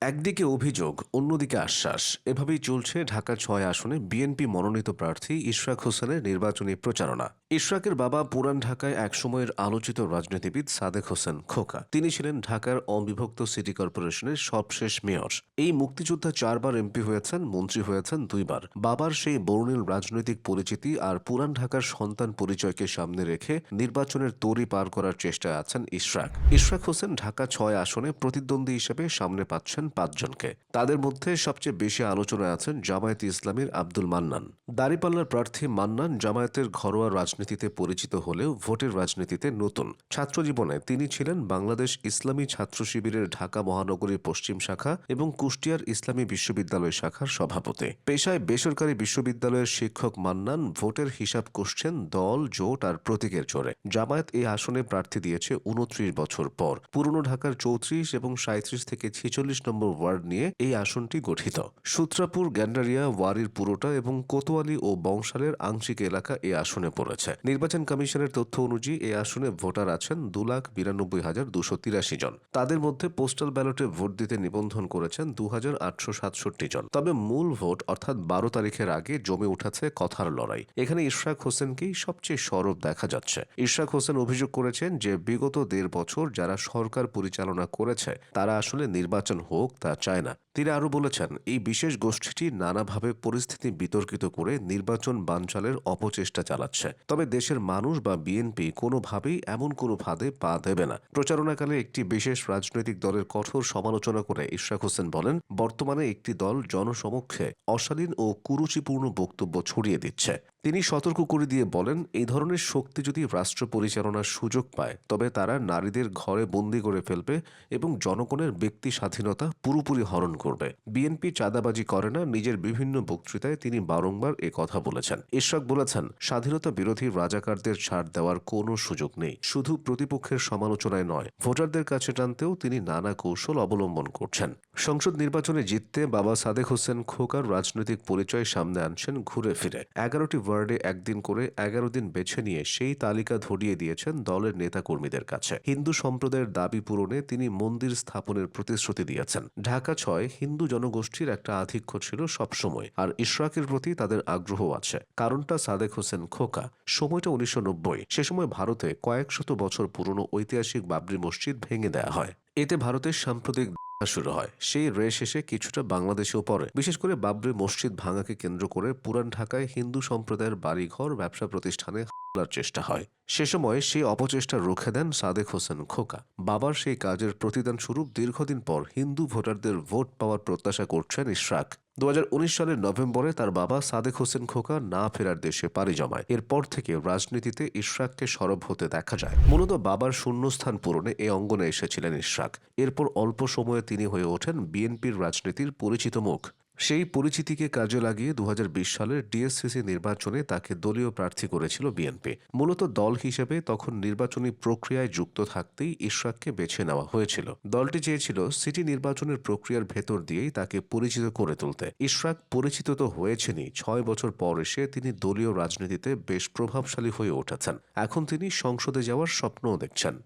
একদিকে অভিযোগ, অন্যদিকে আশ্বাস। এভাবেই চলছে ঢাকা ছয় আসনে বিএনপি মনোনীত প্রার্থী ইশরাক হোসেনের নির্বাচনী প্রচারণা। ইশরাকের বাবা পুরান ঢাকায় একসময়ের আলোচিত রাজনীতিবিদ সাদেক হোসেন খোকা। তিনি ছিলেন ঢাকার অবিভক্ত সিটি কর্পোরেশনের সবশেষ মেয়র। এই মুক্তিযোদ্ধা চারবার এমপি হয়েছেন, মন্ত্রী হয়েছেন দুইবার। বাবার সেই বর্ণিল রাজনৈতিক পরিচিতি আর পুরান ঢাকার সন্তান পরিচয়কে সামনে রেখে নির্বাচনের তরি পার করার চেষ্টায় আছেন ইশরাক। ইশরাক হোসেন ঢাকা ছয় আসনে প্রতিদ্বন্দ্বী হিসেবে সামনে পাচ্ছেন পাঁচজনকে। তাদের মধ্যে সবচেয়ে বেশি আলোচনায় আছেন জামায়াত ইসলামীর আব্দুল মান্নান। দাঁড়িপাল্লার প্রার্থী মান্নান জামায়াতের ঘরোয়া রাজনীতিতে পরিচিত হলেও ভোটের রাজনীতিতে নতুন। ছাত্রজীবনে তিনি ছিলেন বাংলাদেশ ইসলামী ছাত্র শিবিরের ঢাকা মহানগরীর পশ্চিম শাখা এবং কুষ্টিয়ার ইসলামী বিশ্ববিদ্যালয় শাখার সভাপতি। পেশায় বেসরকারি বিশ্ববিদ্যালয়ের শিক্ষক মান্নান ভোটের হিসাব কষছেন দল, জোট আর প্রতীকের জোরে। জামায়াত এই আসনে প্রার্থী দিয়েছে উনত্রিশ বছর পর। পুরনো ঢাকার চৌত্রিশ এবং সাঁত্রিশ থেকে ছেচল্লিশ নম্বর ওয়ার্ড নিয়ে এই আসনটি গঠিত। সূত্রাপুর, গ্যান্ডারিয়া, ওয়ারির পুরোটা এবং কোতোয়ালি ও বংশালের আংশিক এলাকা এই আসনে পড়েছে। নির্বাচন কমিশনের তথ্য অনুযায়ী এই আসনে ভোটার আছেন দু লাখ বিরানব্বই হাজার দুশো তিরাশি জন। তাদের মধ্যে পোস্টাল ব্যালটে ভোট দিতে নিবন্ধন করেছেন দু হাজার আটশো সাতষট্টি জন। তবে মূল ভোট অর্থাৎ বারো তারিখের আগে জমে উঠেছে কথার লড়াই। এখানে ইশরাক হোসেনকেই সবচেয়ে সরব দেখা যাচ্ছে। ইশরাক হোসেন অভিযোগ করেছেন যে বিগত দেড় বছর যারা সরকার পরিচালনা করেছে, তারা আসলে নির্বাচন হোক তা চায় না। তিনি আরও বলেছেন, এই বিশেষ গোষ্ঠীটি নানাভাবে পরিস্থিতি বিতর্কিত করে নির্বাচন বানচালের অপচেষ্টা চালাচ্ছে। তবে দেশের মানুষ বা বিএনপি কোনোভাবেই এমন কোনো ফাঁদে পা দেবে না। প্রচারণাকালে একটি বিশেষ রাজনৈতিক দলের কঠোর সমালোচনা করে ইশরাক হোসেন বলেন, বর্তমানে একটি দল জনসমক্ষে অশালীন ও কুরুচিপূর্ণ বক্তব্য ছড়িয়ে দিচ্ছে। তিনি সতর্ক করে দিয়ে বলেন, এই ধরনের শক্তি যদি রাষ্ট্র পরিচালনার সুযোগ পায়, তবে তারা নারীদের ঘরে বন্দি করে ফেলবে এবং জনগণের ব্যক্তি স্বাধীনতা পুরোপুরি হরণ করবে। বিএনপি চাঁদাবাজি করে না, নিজের বিভিন্ন বক্তৃতায় তিনি বারংবার এ কথা বলেছেন। ইশরাক বলেছেন, স্বাধীনতা বিরোধী রাজাকারদের ছাড় দেওয়ার কোনো সুযোগ নেই, শুধু প্রতিপক্ষের সমালোচনায় নয়, ভোটারদের কাছে টানতেও তিনি নানা কৌশল অবলম্বন করছেন। সংসদ নির্বাচনে জিততে বাবা সাদেক হোসেন খোকার রাজনৈতিক পরিচয় সামনে আনছেন ঘুরে ফিরে। এগারোটি ওয়ার্ডে একদিন করে এগারো দিন বেছে নিয়ে সেই তালিকা ধরিয়ে দিয়েছেন দলের নেতাকর্মীদের কাছে। হিন্দু সম্প্রদায়ের দাবি পূরণে তিনি মন্দির স্থাপনের প্রতিশ্রুতি দিয়েছেন। ঢাকা ছয় হিন্দু জনগোষ্ঠীর একটা আধিক্য ছিল সবসময়, আর ইশরাকের প্রতি তাদের আগ্রহ আছে। কারণটা সাদেক হোসেন খোকা। সময়টা উনিশশো নব্বই। সে সময় ভারতে কয়েক শত বছর পুরনো ঐতিহাসিক বাবরি মসজিদ ভেঙে দেওয়া হয়। এতে ভারতের সাম্প্রতিক শুরু হয়। সেই রেশ এসে কিছুটা বাংলাদেশেও পড়ে। বিশেষ করে বাবরি মসজিদ ভাঙাকে কেন্দ্র করে পুরান ঢাকায় হিন্দু সম্প্রদায়ের বাড়িঘর, ব্যবসা প্রতিষ্ঠানে হামলার চেষ্টা হয়। সে সময় সেই অপচেষ্টা রুখে দেন সাদেক হোসেন খোকা। বাবার সেই কাজের প্রতিদান স্বরূপ দীর্ঘদিন পর হিন্দু ভোটারদের ভোট পাওয়ার প্রত্যাশা করছেন ইশরাক। দু হাজার উনিশ সালের নভেম্বরে তার বাবা সাদেক হোসেন খোকা না ফেরার দেশে পাড়ি জমায়। এরপর থেকে রাজনীতিতে ইশরাককে সরব হতে দেখা যায়। মূলত বাবার শূন্যস্থান পূরণে এই অঙ্গনে এসেছিলেন ইশরাক। এরপর অল্প সময়ে তিনি হয়ে ওঠেন বিএনপির রাজনীতির পরিচিত মুখ। সেই পরিচিতিকে কাজে লাগিয়ে দুহাজার বিশ সালের ডিএসসিসি নির্বাচনে তাকে দলীয় প্রার্থী করেছিল বিএনপি। মূলত দল হিসেবে তখন নির্বাচনী প্রক্রিয়ায় যুক্ত থাকতেই ইশরাককে বেছে নেওয়া হয়েছিল। দলটি চেয়েছিল সিটি নির্বাচনের প্রক্রিয়ার ভেতর দিয়েই তাকে পরিচিত করে তুলতে। ইশরাক পরিচিত তো হয়েছেনই, ছয় বছর পর এসে তিনি দলীয় রাজনীতিতে বেশ প্রভাবশালী হয়ে উঠেছেন। এখন তিনি সংসদে যাওয়ার স্বপ্নও দেখছেন।